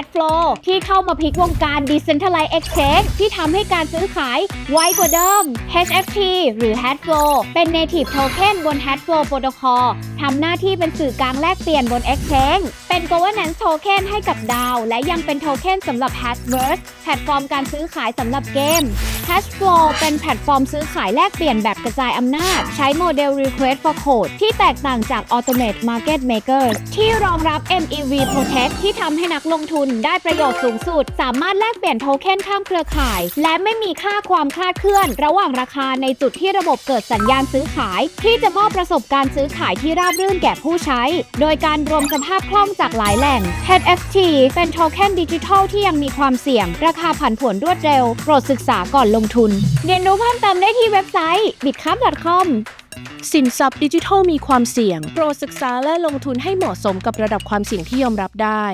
Hatflow ที่เข้ามาพลิกวงการ Decentralized Exchange ที่ทำให้การซื้อขายไวกว่าเดิม HFT หรือ Hatflow เป็น Native Token บน Hatflow Protocol ทำหน้าที่เป็นสื่อกลางแลกเปลี่ยนบน Exchange เป็น Governance Token ให้กับดาว และยังเป็นโทเค็นสำหรับ Hashverse แพลตฟอร์มการซื้อขายสำหรับเกม Hashflow เป็นแพลตฟอร์มซื้อขายแลกเปลี่ยนแบบกระจายอำนาจ ใช้โมเดล Request for Code ที่แตกต่างจาก Automate Market Maker ที่รองรับ MEV Protect ที่ทำให้นักลงทุนได้ประโยชน์สูงสุด สามารถแลกเปลี่ยนโทเค็นข้ามเครือข่าย และไม่มีค่าความคลาดเคลื่อน ระหว่างราคาในจุดที่ระบบเกิดสัญญาณซื้อขาย ที่จะมอบประสบการณ์ซื้อขายที่ราบรื่นแก่ผู้ใช้ โดยการรวมสภาพคล่องจากหลายแหล่ง HFT เป็นโทเค็นดิจิทัลที่ยังมีความเสี่ยง ราคาผันผวนรวดเร็ว โปรดศึกษาก่อนลงทุน เรียนรู้เพิ่มเติมได้ที่เว็บไซต์ bitcap.com สินทรัพย์ดิจิทัลมีความเสี่ยง โปรดศึกษาและลงทุนให้เหมาะสมกับระดับความเสี่ยงที่ยอมรับได้